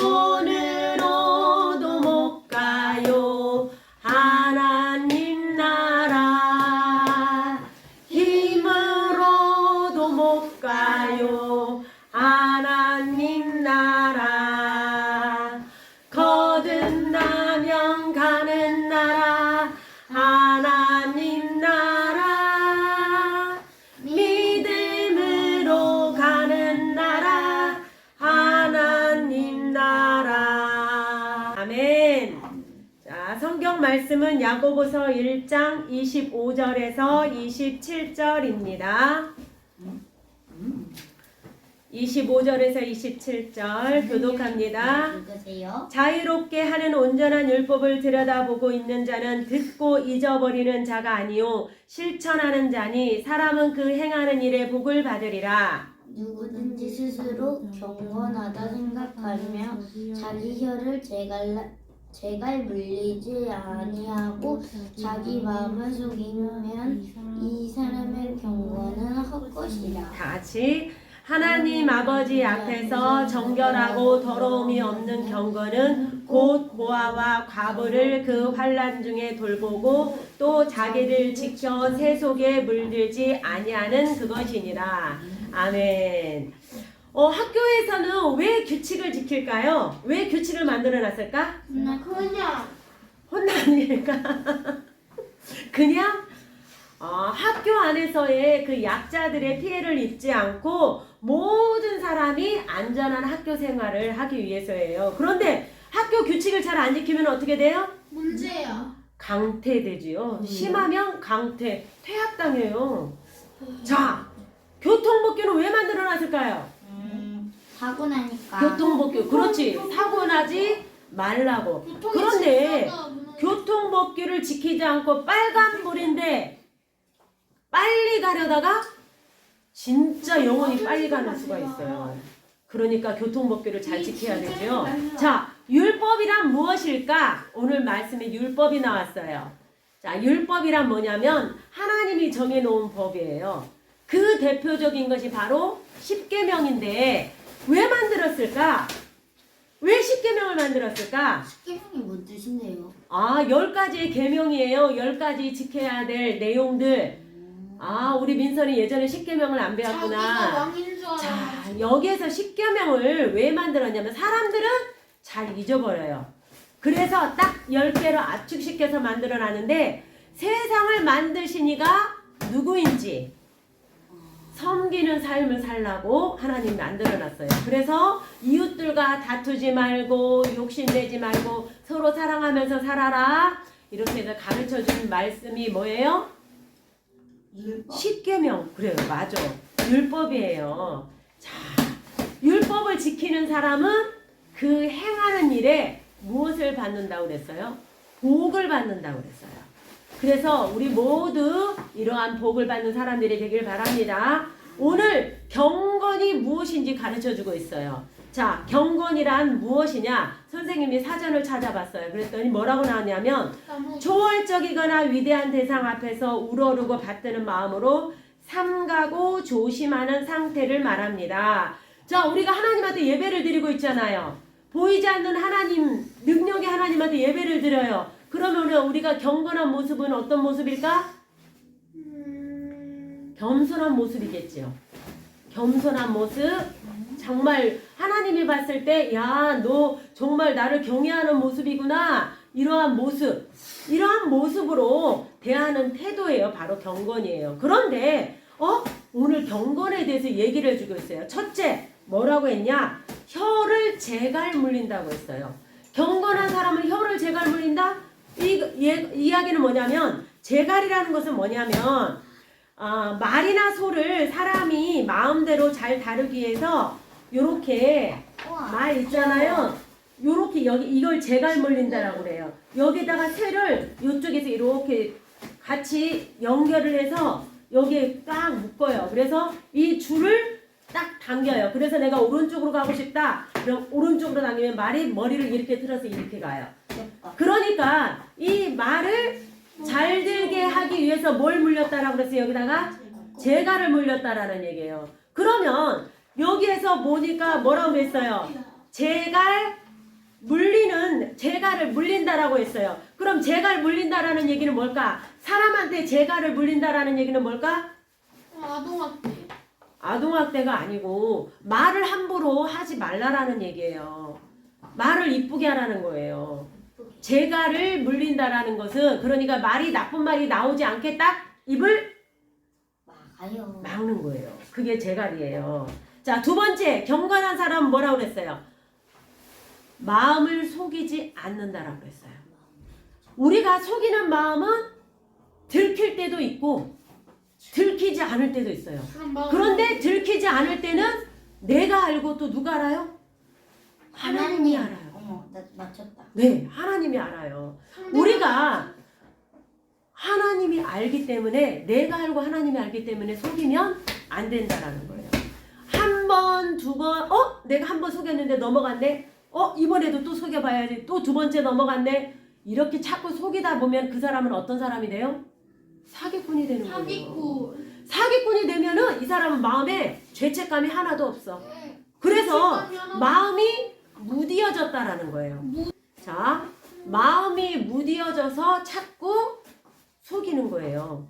손 말씀은 야고보서 1장 25절에서 27절입니다 25절에서 27절 교독합니다. 자유롭게 하는 온전한 율법을 들여다보고 있는 자는 듣고 잊어버리는 자가 아니요 실천하는 자니 사람은 그 행하는 일에 복을 받으리라. 누구든지 스스로 경건하다 생각하며 자기 혀를 제갈 제갈 물리지 아니하고 자기 마음을 속이면 이 사람의 경건은 헛것이라. 다 같이 하나님 아버지 앞에서 정결하고 더러움이 없는 경건은 곧 고아와 과부를 그 환란 중에 돌보고 또 자기를 지켜 세속에 물들지 아니하는 그것이니라. 아멘. 어, 학교에서는 왜 규칙을 지킬까요? 왜 규칙을 만들어 놨을까? 나 그냥 혼나니까 그냥 어, 학교 안에서의 그 약자들의 피해를 입지 않고 모든 사람이 안전한 학교 생활을 하기 위해서예요. 그런데 학교 규칙을 잘 안 지키면 어떻게 돼요? 문제야. 강퇴되지요. 심하면 강퇴, 퇴학당해요. 자, 교통법규는 왜 만들어 놨을까요? 사고 나니까 교통법규, 그렇지. 사고 나지 말라고. 그런데 교통법규를 지키지 않고 빨간불인데 빨리 가려다가 진짜 영원히 빨리 가는 수가 있어요. 그러니까 교통법규를 잘 지켜야 되죠. 자, 율법이란 무엇일까? 오늘 말씀에 율법이 나왔어요. 자, 율법이란 뭐냐면 하나님이 정해놓은 법이에요. 그 대표적인 것이 바로 십계명인데 왜 만들었을까? 왜 십계명을 만들었을까? 식기명이 뭔 뜻인데요? 아, 열 가지의 계명이에요. 열 가지 지켜야 될 내용들. 아, 우리 민선이 예전에 십계명을 안 자기가 배웠구나. 왕인 줄 알아. 자, 여기에서 십계명을 왜 만들었냐면 사람들은 잘 잊어버려요. 그래서 딱열 개로 압축시켜서 만들어 놨는데 세상을 만드신 이가 누구인지 섬기는 삶을 살라고 하나님 만들어 놨어요. 그래서 이웃들과 다투지 말고 욕심내지 말고 서로 사랑하면서 살아라. 이렇게 해서 가르쳐 준 말씀이 뭐예요? 십계명. 그래요. 맞아. 율법이에요. 자, 율법을 지키는 사람은 그 행하는 일에 무엇을 받는다고 그랬어요? 복을 받는다고 그랬어요. 그래서 우리 모두 이러한 복을 받는 사람들이 되길 바랍니다. 오늘 경건이 무엇인지 가르쳐 주고 있어요. 자, 경건이란 무엇이냐? 선생님이 사전을 찾아봤어요. 그랬더니 뭐라고 나왔냐면 초월적이거나 위대한 대상 앞에서 우러르고 받드는 마음으로 삼가고 조심하는 상태를 말합니다. 자, 우리가 하나님한테 예배를 드리고 있잖아요. 보이지 않는 하나님, 능력의 하나님한테 예배를 드려요. 그러면 우리가 경건한 모습은 어떤 모습일까? 겸손한 모습이겠지요. 겸손한 모습. 정말 하나님이 봤을 때, 야, 너 정말 나를 경외하는 모습이구나. 이러한 모습. 이러한 모습으로 대하는 태도예요. 바로 경건이에요. 그런데, 어? 오늘 경건에 대해서 얘기를 해주고 있어요. 첫째, 뭐라고 했냐? 혀를 제갈 물린다고 했어요. 경건한 사람은 혀를 제갈 물린다? 이, 예, 이야기는 뭐냐면, 제갈이라는 것은 뭐냐면, 아, 말이나 소를 사람이 마음대로 잘 다루기 위해서 요렇게 말 있잖아요. 요렇게 여기 이걸 제갈 물린다라고 그래요. 여기다가 새를 이쪽에서 이렇게 같이 연결을 해서 여기에 딱 묶어요. 그래서 이 줄을 딱 당겨요. 그래서 내가 오른쪽으로 가고 싶다. 그럼 오른쪽으로 당기면 말이 머리를 이렇게 틀어서 이렇게 가요. 그러니까 이 말을 잘 들게 하기 위해서 뭘 물렸다라고 그랬어요. 여기다가 제갈을 물렸다라는 얘기예요. 그러면 여기에서 보니까 뭐라고 했어요? 제갈 물리는 재갈을 물린다라고 했어요. 그럼 재갈 물린다라는 얘기는 뭘까? 사람한테 재갈을 물린다라는 얘기는 뭘까? 아동학대. 아동학대가 아니고 말을 함부로 하지 말라라는 얘기예요. 말을 이쁘게 하라는 거예요. 재갈을 물린다라는 것은 그러니까 말이 나쁜 말이 나오지 않게 딱 입을 막아요. 막는 거예요. 그게 재갈이에요. 자, 두 번째 경건한 사람은 뭐라고 그랬어요? 마음을 속이지 않는다라고 그랬어요. 우리가 속이는 마음은 들킬 때도 있고 들키지 않을 때도 있어요. 그런데 들키지 않을 때는 내가 알고 또 누가 알아요? 하나님이 알아요. 어머, 나 맞췄다. 네, 하나님이 알아요. 우리가 하나님이 알기 때문에 내가 알고 하나님이 알기 때문에 속이면 안 된다라는 거예요. 한 번, 두 번, 어? 내가 한 번 속였는데 넘어갔네? 어? 이번에도 또 속여봐야지. 또 두 번째 넘어갔네? 이렇게 자꾸 속이다 보면 그 사람은 어떤 사람이 돼요? 사기꾼이 되는 거예요. 사기꾼. 사기꾼이 되면은 이 사람은 마음에 죄책감이 하나도 없어. 그래서 죄책감이 하나도 마음이 무디어졌다라는 거예요. 자, 마음이 무디어져서 자꾸 속이는 거예요.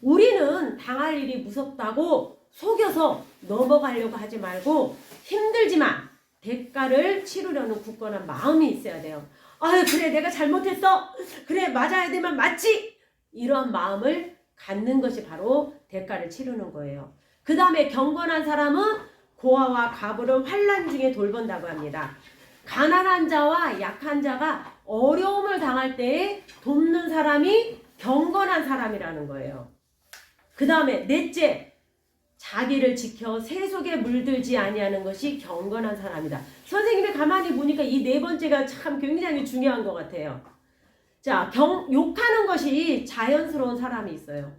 우리는 당할 일이 무섭다고 속여서 넘어가려고 하지 말고 힘들지만 대가를 치르려는 굳건한 마음이 있어야 돼요. 아유, 그래, 내가 잘못했어. 그래, 맞아야 되면 맞지. 이런 마음을 갖는 것이 바로 대가를 치르는 거예요. 그 다음에 경건한 사람은 고아와 가부를 환란 중에 돌본다고 합니다. 가난한 자와 약한 자가 어려움을 당할 때에 돕는 사람이 경건한 사람이라는 거예요. 그 다음에 넷째, 자기를 지켜 세속에 물들지 아니하는 것이 경건한 사람이다. 선생님이 가만히 보니까 이 네 번째가 참 굉장히 중요한 것 같아요. 자, 경, 욕하는 것이 자연스러운 사람이 있어요.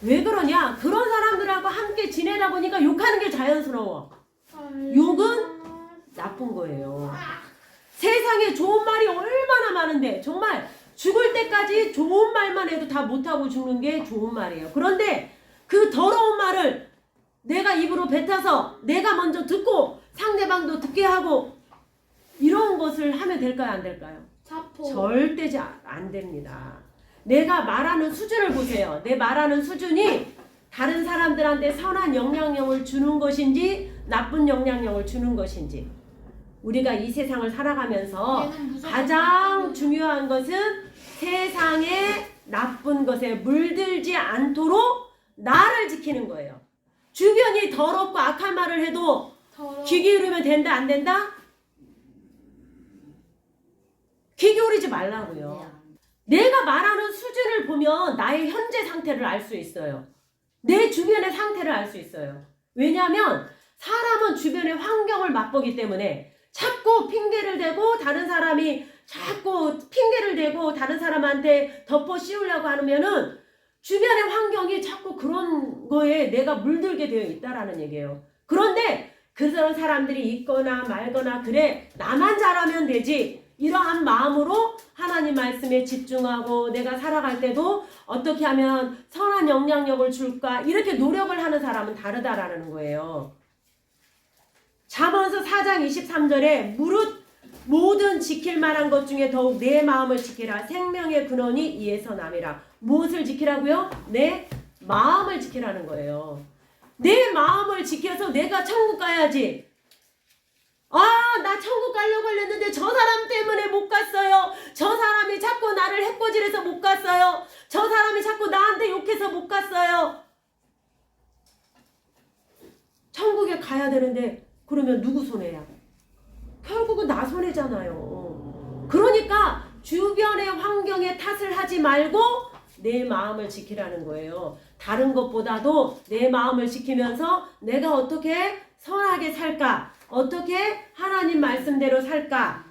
왜 그러냐? 그런 사람들하고 함께 지내다 보니까 욕하는 게 자연스러워. 욕은 나쁜 거예요. 세상에 좋은 말이 얼마나 많은데 정말 죽을 때까지 좋은 말만 해도 다 못하고 죽는 게 좋은 말이에요. 그런데 그 더러운 말을 내가 입으로 뱉어서 내가 먼저 듣고 상대방도 듣게 하고 이런 것을 하면 될까요? 안 될까요? 자포. 절대 자- 안 됩니다. 내가 말하는 수준을 보세요. 내 말하는 수준이 다른 사람들한테 선한 영향력을 주는 것인지 나쁜 영향력을 주는 것인지 우리가 이 세상을 살아가면서 얘는 무조건 가장 중요한 것은 세상의 나쁜 것에 물들지 않도록 나를 지키는 거예요. 주변이 더럽고 악한 말을 해도 더러워. 귀 기울이면 된다 안 된다? 귀 기울이지 말라고요. 내가 말하는 수준을 보면 나의 현재 상태를 알 수 있어요. 내 주변의 상태를 알 수 있어요. 왜냐하면 사람은 주변의 환경을 맛보기 때문에 자꾸 핑계를 대고 다른 사람이 자꾸 핑계를 대고 다른 사람한테 덮어 씌우려고 하면은 주변의 환경이 자꾸 그런 거에 내가 물들게 되어 있다라는 얘기예요. 그런데 그런 사람들이 있거나 말거나 그래 나만 잘하면 되지 이러한 마음으로 하나님 말씀에 집중하고 내가 살아갈 때도 어떻게 하면 선한 영향력을 줄까 이렇게 노력을 하는 사람은 다르다라는 거예요. 잠언서 4장 23절에 무릇 모든 지킬 만한 것 중에 더욱 내 마음을 지키라 생명의 근원이 이에서 남이라 무엇을 지키라고요? 내 마음을 지키라는 거예요. 내 마음을 지켜서 내가 천국 가야지. 아, 나 천국 가려고 했는데 저 사람 때문에 못 갔어요. 저 사람이 자꾸 나를 해코지해서 못 갔어요. 저 사람이 자꾸 나한테 욕해서 못 갔어요. 천국에 가야 되는데 그러면 누구 손해야? 결국은 나 손해잖아요. 그러니까 주변의 환경에 탓을 하지 말고 내 마음을 지키라는 거예요. 다른 것보다도 내 마음을 지키면서 내가 어떻게 선하게 살까? 어떻게 하나님 말씀대로 살까?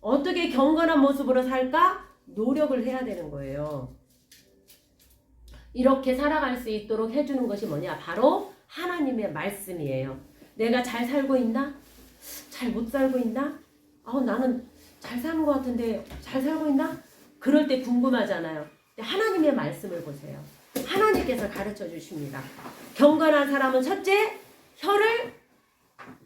어떻게 경건한 모습으로 살까? 노력을 해야 되는 거예요. 이렇게 살아갈 수 있도록 해주는 것이 뭐냐? 바로 하나님의 말씀이에요. 내가 잘 살고 있나? 잘 못 살고 있나? 아우 나는 잘 사는 것 같은데 잘 살고 있나? 그럴 때 궁금하잖아요. 하나님의 말씀을 보세요. 하나님께서 가르쳐 주십니다. 경건한 사람은 첫째 혀를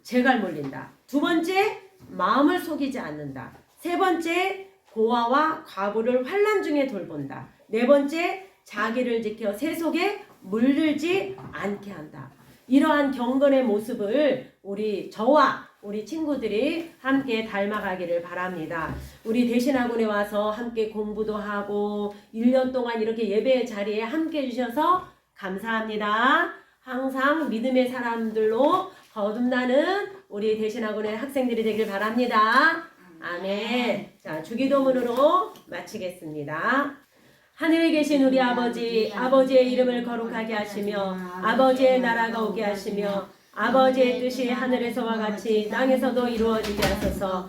재갈 물린다. 두 번째 마음을 속이지 않는다. 세 번째, 고아와 과부를 환란 중에 돌본다. 네 번째, 자기를 지켜 세속에 물들지 않게 한다. 이러한 경건의 모습을 우리 저와 우리 친구들이 함께 닮아가기를 바랍니다. 우리 대신학원에 와서 함께 공부도 하고 1년 동안 이렇게 예배 자리에 함께 해주셔서 감사합니다. 항상 믿음의 사람들로 거듭나는 우리 대신학원의 학생들이 되길 바랍니다. 아멘. 자, 주기도문으로 마치겠습니다. 하늘에 계신 우리 아버지, 아버지의 이름을 거룩하게 하시며, 아버지의 나라가 오게 하시며, 아버지의 뜻이 하늘에서와 같이 땅에서도 이루어지게 하소서.